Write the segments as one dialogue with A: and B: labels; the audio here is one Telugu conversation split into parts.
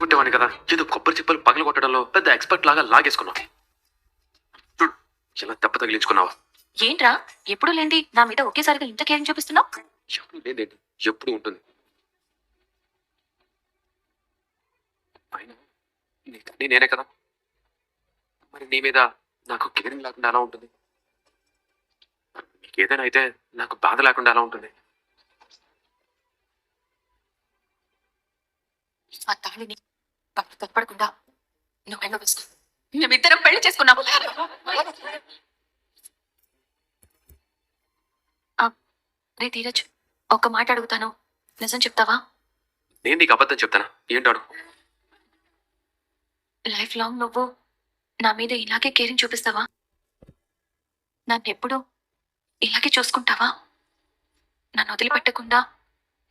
A: కొట్టేవాడిని కదా. ఏదో కొబ్బరి చిప్పలు పగలు కొట్టడంలో పెద్ద ఎక్స్పర్ట్ లాగా లాగేసుకున్నావు చూడు ఎలా దెబ్బ తగిలించుకున్నావా.
B: ఏంట్రా? ఎప్పుడు లేంది? నా మీద ఒకేసారిగా ఇంత కేరింగ్ చూపిస్తున్నావు?
A: ఎప్పుడు లేదేంటి? ఎప్పుడు ఉంటుంది? నీకన్నీ నేనే కదా. మరి నీ మీద నాకు కేరింగ్ లేకుండా ఎలా ఉంటుంది? ఏదైనా అయితే నాకు బాధ లేకుండా ఎలా ఉంటుంది?
B: ఆ తాళిని పట్టు తప్పడకుండా నువ్వు వేసుకో మేమిద్దరం పెళ్ళి చేసుకున్నాము. రే ధీరజ్ ఒక్క మాట అడుగుతాను. నిజం చెప్తావా?
A: నేను నీకు అబద్ధం చెప్తానా? ఏంటాడు
B: లైఫ్ లాంగ్ నువ్వు నా మీద ఇలాగే కేరింగ్ చూపిస్తావా? నన్ను ఎప్పుడు ఇలాగే చూసుకుంటావా? నన్ను వదిలిపెట్టకుండా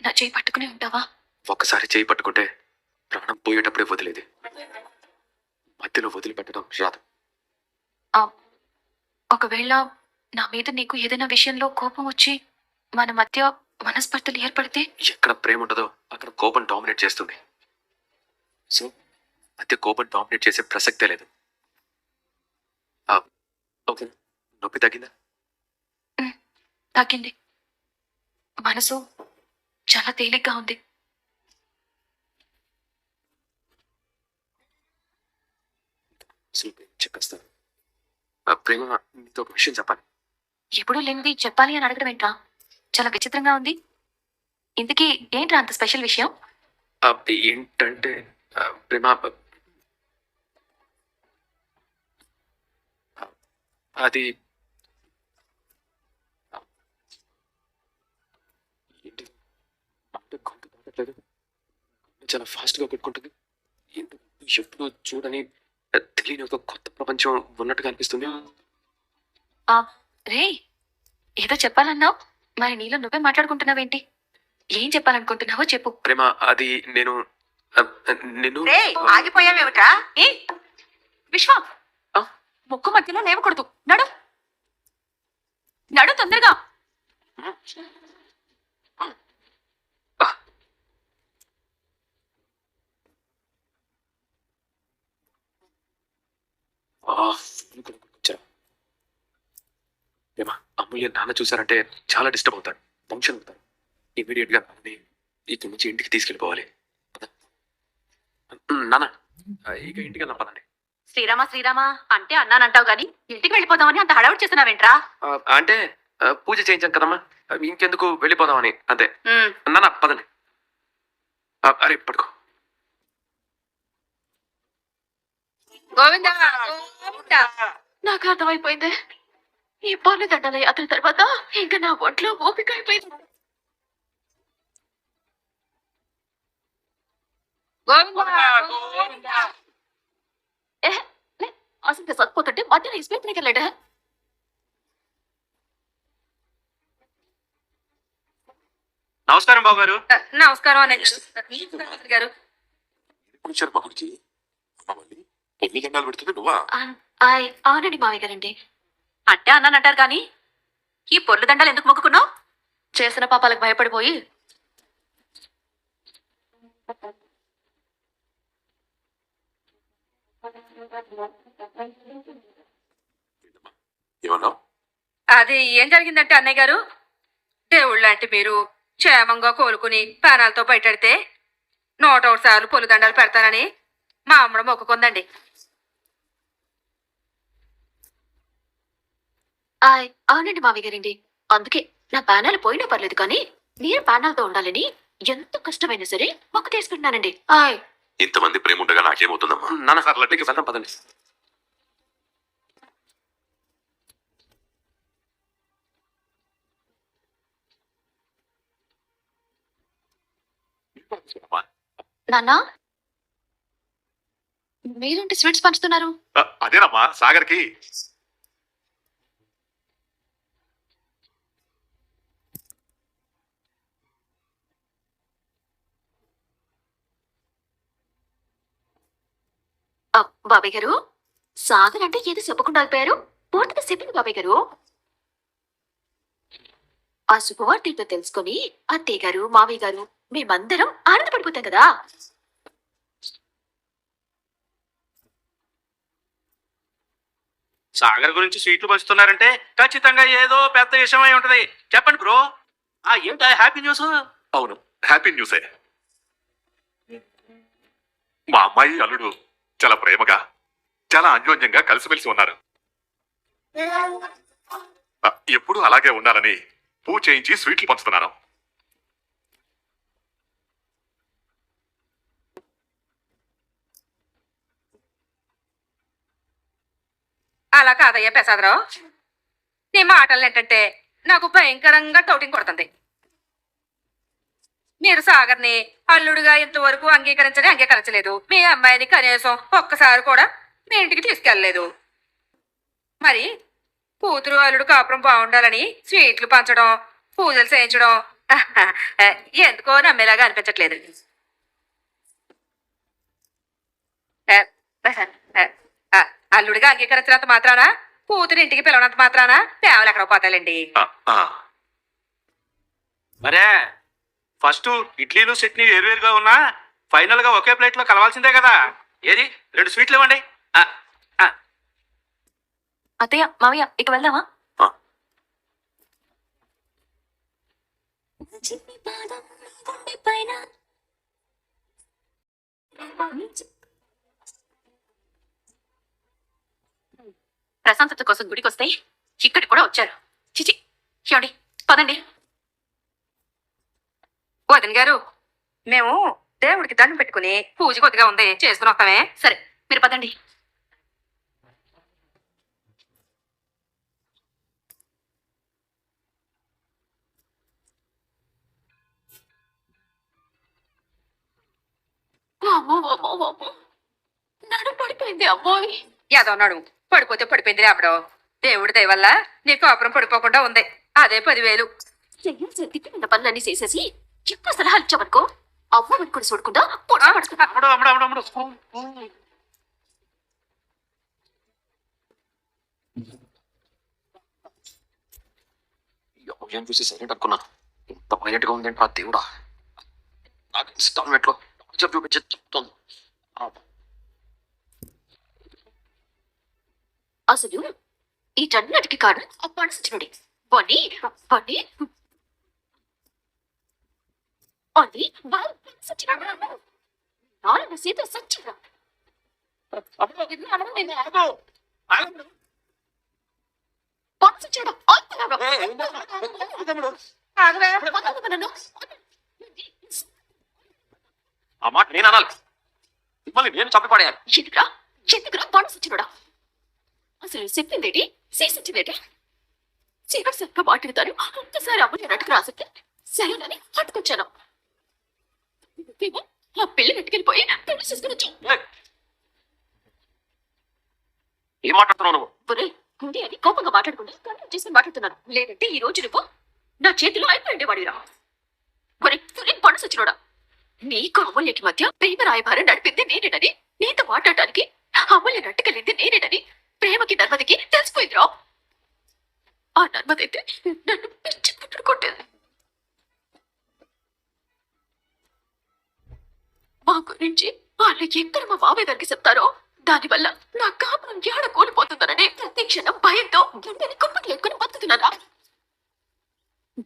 B: నా చేయి పట్టుకుని ఉంటావా?
A: ఒక్కసారి చేయి పట్టుకుంటే ప్రాణం పోయేటప్పుడే వదిలేది. మధ్యలో వదిలిపెట్టడం రాదు.
B: ఆ, ఒకవేళ నా మీద నీకు ఏదైనా విషయంలో కోపం వచ్చి మన మధ్య మనస్పర్ధలు ఏర్పడితే?
A: ఎక్కడ ప్రేమ ఉంటుందో అక్కడ కోపం డామినేట్ చేస్తుంది. సో మధ్య కోపం డామినేట్ చేసే ప్రసక్తే లేదు. ఆ, ఓకే. నొప్పి తగ్గిందా?
B: తగ్గింది. మనసు చాలా తేలిగ్గా ఉంది.
A: చెప్పేస్తాను ఆ, ప్రేమ నీతో ఒక విషయం చెప్పాలి.
B: ఎప్పుడూ లేనిది చెప్పాలి అని అడగడం ఏంట్రా? చాలా విచిత్రంగా ఉంది. ఇంతకీ ఏంట్రా అంత స్పెషల్ విషయం?
A: ఆ, ఏంటంటే ఆ, ప్రేమ ఆ, అది ఆ, ఏంటి? మాట గొంతు దాటట్లేదు. చాలా ఫాస్ట్గా కొట్టుకుంటుంది. ఏంటి ఎప్పుడు చూడని తెలియని ఒక కొత్త ప్రపంచం ఉన్నట్టుగా అనిపిస్తుంది
B: ఆ, రే ఏదో చెప్పాలన్నావు? మరి నీలో నువ్వే మాట్లాడుకుంటున్నావేంటి? ఏం చెప్పాలనుకుంటున్నావో చెప్పు.
A: ప్రేమ అది నేను ఆ, నిన్ను
C: రే ఆగిపోయావేమిట్రా?
B: ఏ విశ్వ
A: ఆ?
B: ముక్కు మధ్యలో లేవకూడదు. నడు. నడు తొందరగా.
A: ఏమా అమూల్య నాన్న చూసారంటే చాలా డిస్టర్బ్ అవుతారు టెన్షన్ అవుతారు ఇమీడియట్గా నాన్నని ఇక్కడి నుంచి ఇంటికి తీసుకెళ్ళిపోవాలి. నాన్న ఇక ఇంటికి వెళ్దాం పదండి.
C: శ్రీరామ శ్రీరామ అంటే అన్నానంటావు గాని ఇంటికి వెళ్ళిపోదామని అంత హడావుడి చేస్తున్నావేంట్రా?
A: అంటే పూజ చేయించాం కదమ్మా ఇంకెందుకు వెళ్ళిపోదామని అంతే. నాన్న పదండి. అరే పడుకో
C: గోవిందా గోవిందా.
B: నాకు అర్థమైపోయింది. ఈ పనులు దండల యాత్ర తర్వాత ఇంకా నా ఒంట్లో ఓపిక అయిపోయింది. అసలు సత్పోతుంటే మధ్యలో ఇస్పేట్ బ్రేకర్ లేడా
A: నమస్కారం బాబు గారు
C: నమస్కారం అన్నయ్య గారు.
D: ఎన్ని గంటలు పెడుతుంది నువ్వా?
B: ఆయ్ అవునండి మావయ్య గారండి.
C: అంటే అన్నానంటారు కానీ ఈ పొర్లు దండలు ఎందుకు మొక్కుకున్నావు?
B: చేసిన పాపాలకు భయపడిపోయి.
C: అది ఏం జరిగిందంటే అన్నయ్య గారు? దేవుళ్ళంటే మీరు క్షేమంగా కోలుకుని ప్రాణాలతో బయటడితే నూట ఒకటి సార్లు పొలు దండాలు పెడతానని మా అమ్మడు మొక్కుకుందండి.
B: ఆయ్ అవునండి మావయ్య గారండి. అందుకే నా ప్యానాలు పోయినా పర్లేదు కానీ మీరు ప్యానాలతో ఉండాలని ఎంత కష్టమైనా సరే మొక్క తీసుకుంటున్నానండి. ఆయ్.
D: ఇంతమంది ప్రేమ ఉండగా నాకేమవుతుందమ్మా
A: నాన్న సార్ లడ్డుకి వెళ్దాం పదండి.
B: నాన్న? మీరేంటి స్వీట్స్ పంచుతున్నారు?
D: అదేనమ్మా సాగర్కి.
B: బాబాయ్ గారు సాగర్ అంటే ఏదో చెప్పకుండా ఆగిపోయారు. పూర్తిగా చెప్పింది బాబాయ్ గారు. ఆ శుభవార్త ఏంటో తెలుసుకొని అత్తయ్య గారు మావయ్య గారు మేమందరం ఆనందపడిపోతాం కదా.
E: సాగర్ గురించి స్వీట్లు పంచుతున్నారంటే ఖచ్చితంగా ఏదో పెద్ద విషయమై ఉంటది. చెప్పండి బ్రో. ఆ ఏంటా హ్యాపీ న్యూస్?
D: అవును హ్యాపీ న్యూసే. మా అమ్మాయి అల్లుడు చాలా ప్రేమగా చాలా అన్యోన్యంగా కలిసిమెలిసి ఉన్నారు. ఎప్పుడు అలాగే ఉండాలని పూజ చేయించి స్వీట్లు పంచుతున్నాను.
C: అలా కాదయ్యా ప్రసాదరావు నీ మాటలు ఏంటంటే నాకు భయంకరంగా టౌటింగ్ కొడుతుంది. మీరు సాగర్ని అల్లుడుగా ఇంతవరకు అంగీకరించని అంగీకరించలేదు. మీ అమ్మాయిని కనీసం ఒక్కసారి కూడా మీ ఇంటికి తీసుకెళ్ళలేదు. మరి కూతురు అల్లుడు కాపురం బాగుండాలని స్వీట్లు పంచడం పూజలు చేయించడం ఎందుకో నమ్మేలాగా అనిపించట్లేదు. అల్లుడిగా అంగీకరించినంత మాత్రానా? కూతురు ఇంటికి పిలవనంత మాత్రానా? పేవలు ఎక్కడ పోతాలండి
E: మరే ఫస్ట్ ఇడ్లీలు చట్నీ వేరువేరుగా ఉన్నా ఫైనల్గా ఒకే ప్లేట్లో కలవాల్సిందే కదా. ఏది? రెండు స్వీట్లు ఇవ్వండి. ఆ, ఆ,
B: అత్తయ్య మావయ్య ఇక వెళ్దామా?
A: ఆ.
B: ప్రశాంతత కోసం గుడికి వస్తే ఇక్కడికి కూడా వచ్చారు. చిచి చూడండి పదండి.
C: వదిన గారు మేము దేవుడికి దండం పెట్టుకుని పూజ కొద్దిగా ఉంది చేసుకుని వస్తామే
B: సరే మీరు పదండి. నడు పడిపోయింది అమ్మోయ్
C: యాదన్నాడు పడిపోతే పడిపోయింది రాబడో దేవుడి దయ వల్ల నీ కాపురం పడిపోకుండా ఉంది. అదే పదివేలు.
B: చెయ్యాల్సిన తిప్పిన పనులన్నీ చేసేసి ఎక్కువ సలహాలు ఇచ్చామనుకో అమ్మ వెనుకుని చూడకుండా
A: ఏం చూసి సైలెంట్ అనుకున్నా. ఇంత వైలెంట్గా ఉందంటే ఆ దేవుడా. నాకు ఇన్స్టాల్మెంట్లో టార్చర్ చూపించి చెప్తుంది
B: అసలు ఈ జన్మటికి కారణం ఆ బన్నీ బన్నీ అది పనసచ్చినాడు నాలుగు సీత సచ్చినా పనసచ్చాడు
A: ఆ మాట నేను అనాలి. మిమ్మల్ని నేను చంపిపడేయాలి
B: ఎందుకురా? ఎందుకురా? పనసచ్చినుడా అసలు చెప్పిందేటి చేసొచ్చిందేటి చీకటి సరిగ్గా మాట్లాడతాను ఒక్కసారి అమ్మని నటుకు రాసితే సరేనని పట్టుకొచ్చాను. నువ్వేమో ఆ పిల్ల నెట్టుకెళ్ళిపోయి పెళ్ళి చేసుకుని వచ్చావు
A: ఏయ్! ఏం మాట్లాడుతున్నావు నువ్వు?
B: అని కోపంగా మాట్లాడకుండా కంట్రోల్ చేసుకుని మాట్లాడుతున్నాను. లేదంటే ఈ రోజు నువ్వు నా చేతిలో అయిపోయిండే వాడిరా ఒరే ఒరే పనసు వచ్చినోడా నీకు అమూల్యకి మధ్య ప్రేమ రాయబారం నడిపింది నేనేనని నీతో మాట్లాడటానికి అమూల్య నట్టుకెళ్ళింది నేనేనని ప్రేమకి నర్మదికి తెలిసిపోయిందిరా. ఆ నర్మద అయితే నన్ను పిచ్చి పుట్టుడు కొట్టేది. మా గురించి వాళ్ళకి ఎక్కడ మా బాబాయ్ గారికి చెప్తారో? దానివల్ల నా కాపురం ఏడ కోల్పోతుందనని ప్రతి క్షణం భయంతో గుండెని కుప్పటి ఎక్కుని బతుకుతున్నారా?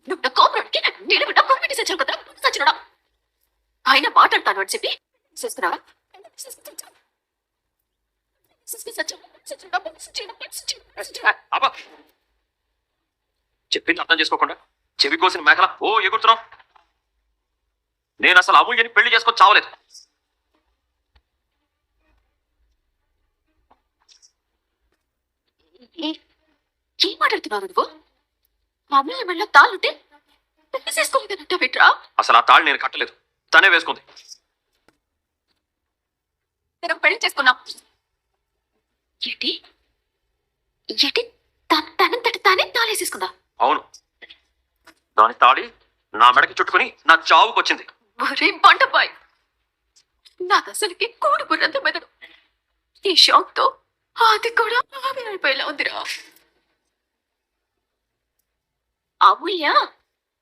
B: నువ్వు నా కోపరానికి నిలబడ్డ కొమ్మిటి సచ్చావు కదా సచ్చినడా ఆయన మాట్లాడతాను అని చెప్పి చేస్తున్నావా?
A: చెప్పింది అర్థం చేసుకోకుండా చెవి కోసిన మేకల ఓ ఎగురుతున్నావు. నేను అసలు అమూల్యని పెళ్ళి చేసుకొని చావలేదు.
B: ఏం మాట్లాడుతున్నావు నువ్వు? మా అమ్మాయి మెళ్ళ తాళుంటే పెళ్ళి చేసుకోలేదనంట బిడ్రా
A: అసలు ఆ తాళి నేను కట్టలేదు. తనే వేసుకుంది.
B: నేను పెళ్ళి చేసుకున్నాం. ఏంటి? ఏంటి? తన తనంతట తానే తాళేసేసుకుందా?
A: అవును. దాని తాళి నా మెడకి చుట్టుకుని నా చావుకు వచ్చింది
B: ఒరే బండబాయ్! నాకు అసలుకి కోడి బుర్రంత మెదడు. ఈ షాక్తో అది కూడా ఆవిరైపోయేలా ఉందిరా. అమూల్య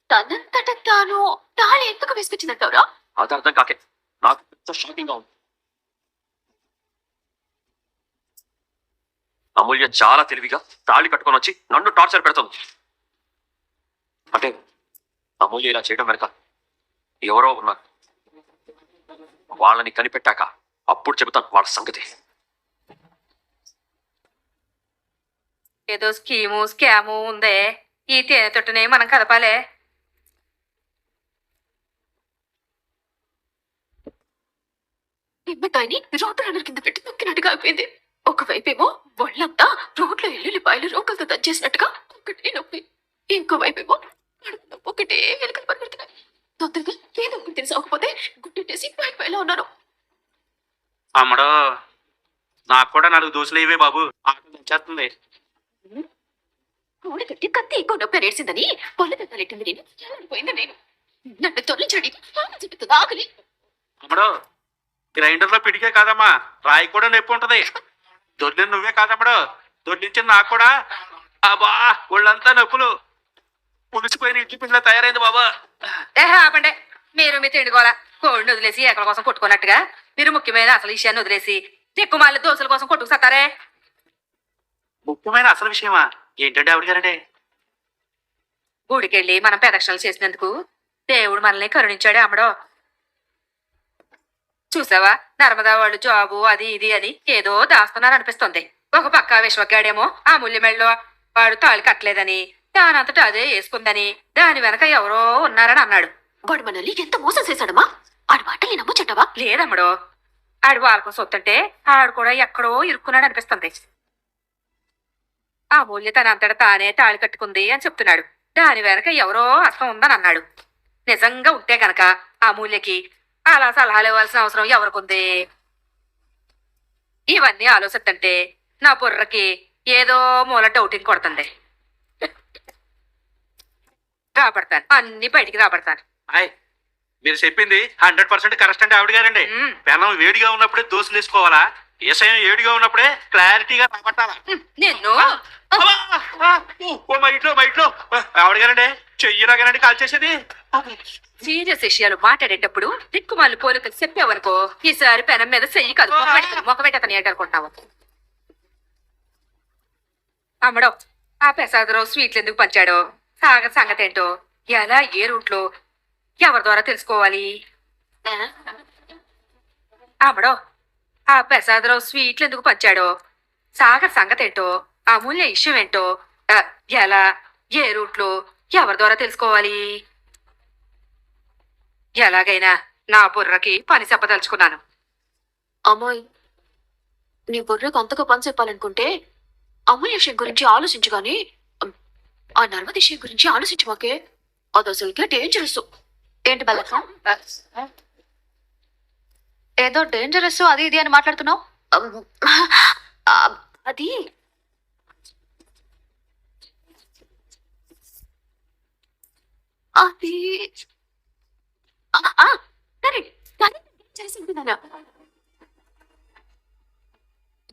B: తనంతట తాను తాళి ఎందుకు వేసుకొచ్చిందంటావురా?
A: అది అర్థం కాకే. నాకు పెద్ద షాకింగ్గా ఉంది. అమూల్య చాలా తెలివిగా తాళి కట్టుకొని వచ్చి నన్ను టార్చర్ పెడుతుంది. అంటే అమూల్య ఇలా చేయడం వెనక ఎవరో ఉన్నారు వాళ్ళని కనిపెట్టాక అప్పుడు చెబుతాను వాళ్ళ సంగతి.
C: ఏదో స్కీము స్కాము ఉందే. ఈ తేనె తొట్టునే మనం కదపాలే
B: నిమ్మకాయని రోడ్డు రన్నర్ కింద పెట్టి తొక్కినట్టుగా అయిపోయింది. ఒకవైపేమో ఒళ్ళంతా రోడ్లో ఎల్లుల్లిపాయలు రోకలతో దంచేసినట్టుగా ఒకటే నొప్పి. ఇంకోవైపేమో ఒకటే వెనుకలు పరిగెడుతున్నాయి. తొందరగా ఏదో ఒకటి ఉన్నాను
E: అమ్మడో నాకు కూడా నాలుగు దోశలు ఇవే బాబు. ఆకలి తెచ్చేస్తుంది
B: కోడి కట్టి కత్తి ఎక్కువ నొప్పి రేసిందని పొల్ల దెబ్బలెట్టింది నేను. పోయింది నేను. నన్ను తొలగించండి. చెప్తుంది ఆకలి.
E: అమ్మడో గ్రైండర్లో పిడికే కాదమ్మా. రాయి కూడా నొప్పి ఉంటది. దొర్లిన నువ్వే కాదమ్మడో. దొర్లించింది నాకు కూడా. అబ్బా ఒళ్ళంతా నొప్పులు. పులిసిపోయిన ఇడ్లీ పిండిలో తయారైంది బాబా.
C: ఏహే ఆపండి. మీరు మీ తిండిగోల కోడిని వదిలేసి ఎక్కల కోసం కొట్టుకున్నట్టుగా. మీరు ముఖ్యమైన అసలు విషయాన్ని వదిలేసి దిక్కుమాలి దోశల కోసం కొట్టుకు సత్తారే
E: ముఖ్యమైన అసలు విషయమా? ఏంటంటే ఆవిడ గారంటే
C: గుడికెళ్ళి మనం ప్రదక్షిణలు చేసినందుకు దేవుడు మనల్ని కరుణించాడే అమ్మడో. చూసావా? నర్మదా వాళ్ళు జాబు అది ఇది అని ఏదో దాస్తున్నారు అనిపిస్తుంది ఒక పక్క విశ్వగాడేమో ఆ ముల్లిమెళ్ళలో వాడు తాళి కట్టలేదని దానంతటా అదే వేసుకుందని దాని వెనక ఎవరో ఉన్నారని అన్నాడు.
B: వాడు మనల్ని ఎంత మోసం చేశాడమ్మా? ఆడి మాటల్ని నమ్మచ్చటవా
C: లేదమ్మడో. ఆడు వాళ్ళకు సొత్తుంటే ఆడు కూడా ఎక్కడో ఇరుక్కున్నాడు అనిపిస్తుంది. ఆ మూల్య తన అంతట తానే తాళి కట్టుకుంది అని చెప్తున్నాడు. దాని వెనక ఎవరో అర్థం ఉందని అన్నాడు. నిజంగా ఉంటే గనక ఆ మూల్యకి అలా సలహాలు ఇవ్వాల్సిన అవసరం ఎవరికుంది? ఇవన్నీ ఆలోచిస్తుంటే నా బుర్రకి ఏదో మూల డౌటింగ్ కొడుతుంది. రాబడతాను. అన్ని బయటికి రాబడతాను.
E: మీరు చెప్పింది హండ్రెడ్ పర్సెంట్ కరెక్ట్ అంటే ఆవిడ గారండి. పెనం వేడిగా ఉన్నప్పుడే దోశలు వేసుకోవాలా? ఏసయం వేడిగా ఉన్నప్పుడే క్లారిటీగా రాబట్టాలా
C: ఉమ్, నిన్ను?
E: అబ్బా! ఆ! ఓ, ఓ మా ఇంట్లో మా ఇంట్లో. ఆవిడ గారండి చెయ్యిలాగానండి కాల్ చేసేది.
C: సీరియస్ విషయాలు మాట్లాడేటప్పుడు దిక్కుమాలి పోలికలు చెప్పావనుకో ఈసారి పెనం మీద చెయ్యి కాదు మొక్క పెట్టి- మొక్క పెట్టి అతను ఏంటనుకుంటున్నావు అమ్మడో ఆ ప్రసాదరావు స్వీట్లు ఎందుకు పంచాడో? సాగ సంగతి ఏంటో ఎలా ఏ రూట్లో? ఎవరి ద్వారా తెలుసుకోవాలి? అమ్మడో ఆ ప్రసాదరావు స్వీట్లు ఎందుకు పంచాడో? సాగర్ సంగతి ఏంటో అమూల్య ఇష్యం ఏంటో ఎలా ఏ రూట్లో? ఎవరి ద్వారా తెలుసుకోవాలి? ఎలాగైనా నా బుర్రకి పని చెప్పదలుచుకున్నాను
B: అమ్మాయి నీ బుర్రకు అంతగా పని చెప్పాలనుకుంటే అమూల్య విషయం గురించి ఆలోచించు గాని ఉమ్, ఆ నర్మద విషయం గురించి ఆలోచించు మాకే అది అసలుకే డేంజరస్ ఏంటి బలక ఏదో డేంజరస్ అది ఇది అని మాట్లాడుతున్నావు? అది అది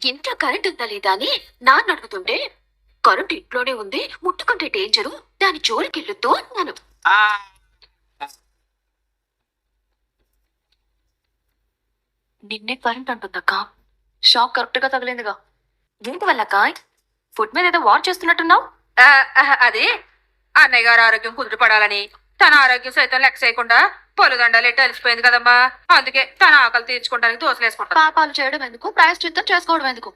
B: ఇంట్లో కరెంట్ ఉందా లేదా అని నాన్న అడుగుతుంటే కరెంట్ ఇంట్లోనే ఉంది ముట్టుకుంటే డేంజరు దాని జోలికి వెళ్ళొద్దు అన్నాను నిన్నే కరెంట్ అంటుందక్క. షాక్ కరెక్ట్గా తగిలిందిగా. ఏంటి వల్లక్క? ఫుడ్ మీద ఏదో వార్ చేస్తున్నట్టున్నావు?
C: అది. అన్నయ్య గారు ఆరోగ్యం కుదుటపడాలని తన ఆరోగ్యం సైతం లెక్క చేయకుండా పొలుదండాలు ఎట్టి అలసిపోయింది కదమ్మా. అందుకే తన ఆకలి తీర్చుకోవడానికి దోశలేసుకుంటా
B: పాపాలు చేయడం ఎందుకు? ప్రాయశ్చిత్తం చేసుకోవడం ఎందుకు?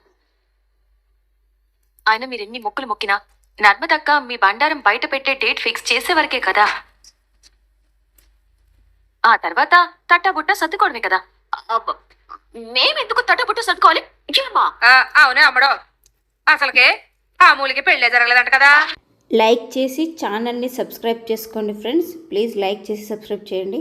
B: ఆయన మీరు ఎన్ని మొక్కులు మొక్కినా నర్మదక్క మీ బండారం బయట పెట్టే డేట్ ఫిక్స్ చేసే వరకే కదా. ఆ తర్వాత తట్టబుట్ట సర్దుకోవడమే కదా. మేమెందుకు తట్టబుట్ట సర్దుకోవాలి? ఏమా
C: ఆ, అవునే అమ్మడో. అసలుకే ఆ మూలికి పెళ్ళే జరగలేదంట కదా.
F: లైక్ చేసి ఛానల్ని సబ్స్క్రైబ్ చేసుకోండి ఫ్రెండ్స్. ప్లీజ్ లైక్ చేసి సబ్స్క్రైబ్ చేయండి.